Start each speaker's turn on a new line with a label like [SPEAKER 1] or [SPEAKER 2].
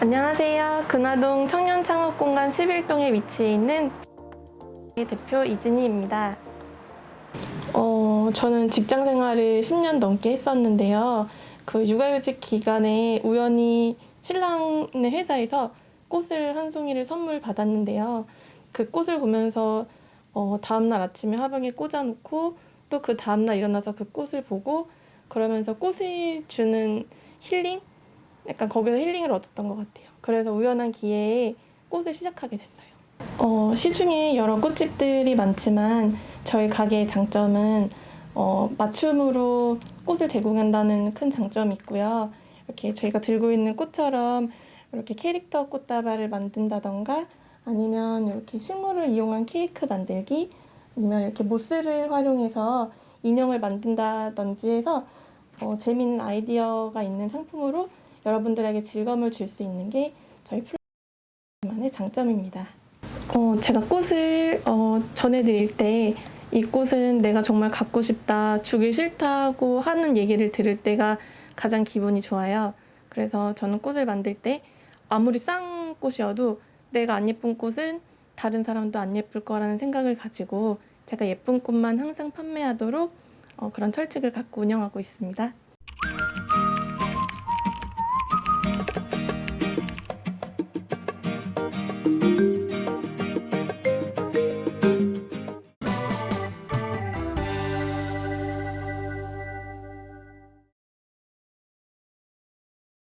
[SPEAKER 1] 안녕하세요. 근화동 청년창업공간 11동에 위치해 있는 대표 이진희입니다. 어, 저는 직장 생활을 10년 넘게 했었는데요. 그 육아휴직 기간에 우연히 신랑네 회사에서 꽃을 한 송이를 선물 받았는데요. 그 꽃을 보면서 어, 다음날 아침에 화병에 꽂아놓고 또 그 다음날 일어나서 그 꽃을 보고 그러면서 꽃이 주는 힐링? 약간 거기서 힐링을 얻었던 것 같아요. 그래서 우연한 기회에 꽃을 시작하게 됐어요. 어, 시중에 여러 꽃집들이 많지만 저희 가게의 장점은 어, 맞춤으로 꽃을 제공한다는 큰 장점이 있고요. 이렇게 저희가 들고 있는 꽃처럼 이렇게 캐릭터 꽃다발을 만든다던가 아니면 이렇게 식물을 이용한 케이크 만들기 아니면 이렇게 모스를 활용해서 인형을 만든다든지 해서 어, 재미있는 아이디어가 있는 상품으로 여러분들에게 즐거움을 줄 수 있는 게 저희 플랫만의 장점입니다. 어, 제가 꽃을 어, 전해드릴 때 이 꽃은 내가 정말 갖고 싶다, 주기 싫다고 하는 얘기를 들을 때가 가장 기분이 좋아요. 그래서 저는 꽃을 만들 때 아무리 싼 꽃이어도 내가 안 예쁜 꽃은 다른 사람도 안 예쁠 거라는 생각을 가지고 제가 예쁜 꽃만 항상 판매하도록 어, 그런 철칙을 갖고 운영하고 있습니다.